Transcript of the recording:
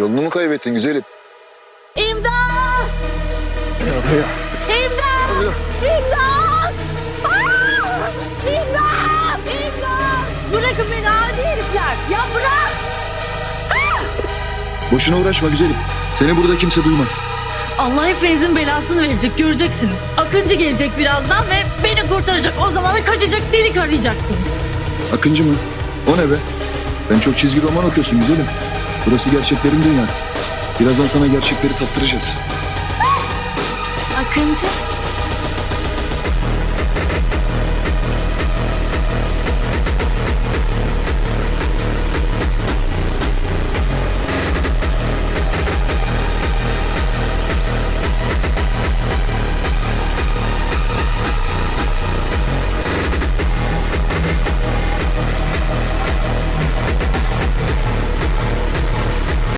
Yolunu mu kaybettin güzelim? İmdat! İmdat! İmdat! Aa! İmdat! İmdat! Bırakın beni adi herifler. Ya bırak! Boşuna uğraşma güzelim. Seni burada kimse duymaz. Allah hepinizin belasını verecek göreceksiniz. Akıncı gelecek birazdan ve beni kurtaracak. O zaman da kaçacak delik arayacaksınız. Akıncı mı? O ne be? Sen çok çizgi roman okuyorsun güzelim. Burası gerçeklerin dünyası. Birazdan sana gerçekleri tattıracağız. Akıncı?